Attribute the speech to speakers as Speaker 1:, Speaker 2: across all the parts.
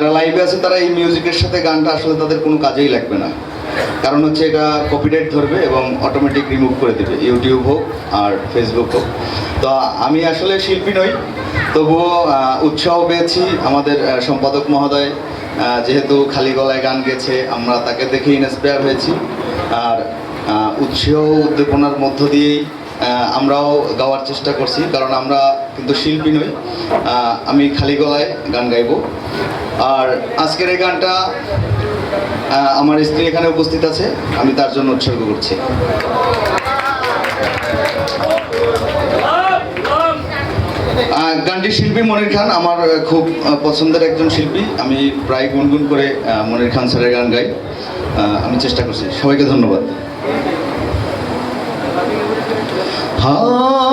Speaker 1: যারা লাইভে আছে, তারা এই মিউজিকের সাথে গানটা আসলে তাদের কোনো কাজেই লাগবে না। কারণ হচ্ছে এটা কপিরাইট ধরবে এবং অটোমেটিক রিমুভ করে দেবে ইউটিউব হোক আর ফেসবুক হোক। তো আমি আসলে শিল্পী নই, তবুও উৎসাহ পেয়েছি আমাদের সম্পাদক মহোদয় যেহেতু খালি গলায় গান গেছে, আমরা তাকে দেখে ইন্সপায়ার হয়েছি। আর উৎসাহ উদ্দীপনার মধ্য দিয়েই আমরাও গাওয়ার চেষ্টা করছি, কারণ আমরা কিন্তু শিল্পী নই। আমি খালি গলায় গান গাইবো। আর আজকের এই গানটা আমার স্ত্রী এখানে উপস্থিত আছে। আমি তার জন্য উৎসর্গ করছি। গানটির শিল্পী মনির খান আমার খুব পছন্দের একজন শিল্পী। আমি প্রায় গুনগুন করে মনির খান স্যারের গান গাই। আমি চেষ্টা করছি। সবাইকে ধন্যবাদ। হাত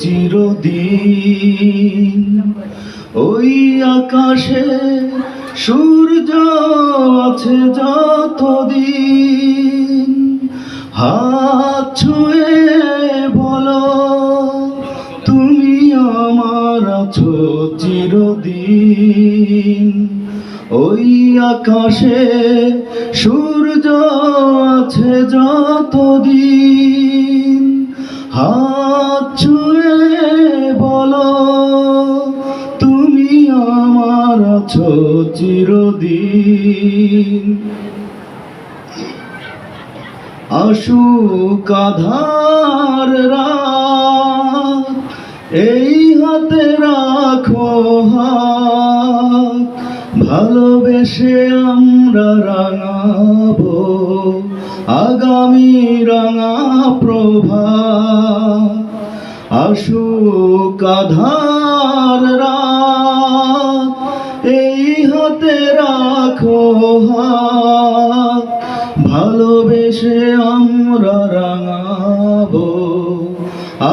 Speaker 1: চিরদিন ওই আকাশে সূর্য আছে যতদিন। হাত ছুঁয়ে বলো, তুমি আমার আছো চিরদিন। ওই আকাশে সূর্য আছে যতদিন। হাত আছো চিরদিন। আশুক আধার রাত, এই হাতে রাখো ভালোবেসে আমরা রাঙাবো আগামী রাঙা প্রভা আশুক আধার রাখো ভালোবেসে আমরা রাঙাবো।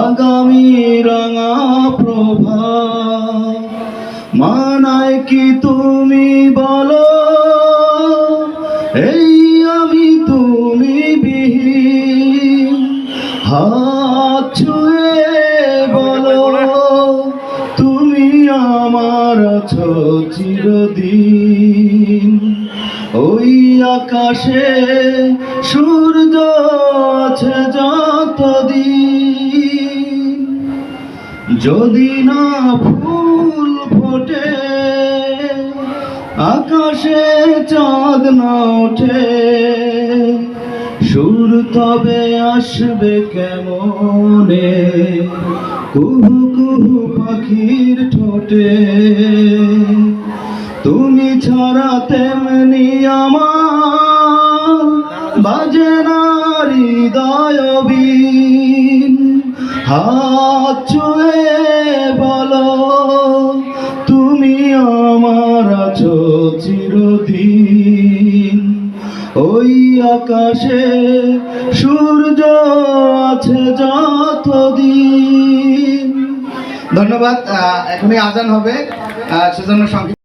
Speaker 1: আগামী রাঙা প্রভা, মানায় কি তুমি বলো? এই আমি তুমি বিহীন, হাত ছুঁয়ে আমার আছো চিরদিন। ওই আকাশে সূর্য আছে যতদিন। যদি না ফুল ফোটে, আকাশে চাঁদ না ওঠে, সুর তবে আসবে কেমনে? কুহু কুহু পাখির ঠোঁটে তুমি ছাড়া তেমনি আমার বাজে না হৃদয় বিন হাত ছুঁয়ে বলো, তুমি আমার আছো চিরদিন। ওই আকাশে সূর্য আছে যতদিন ধন্যবাদ এখনই আজান হবে সেজন্য সংক্ষিপ্ত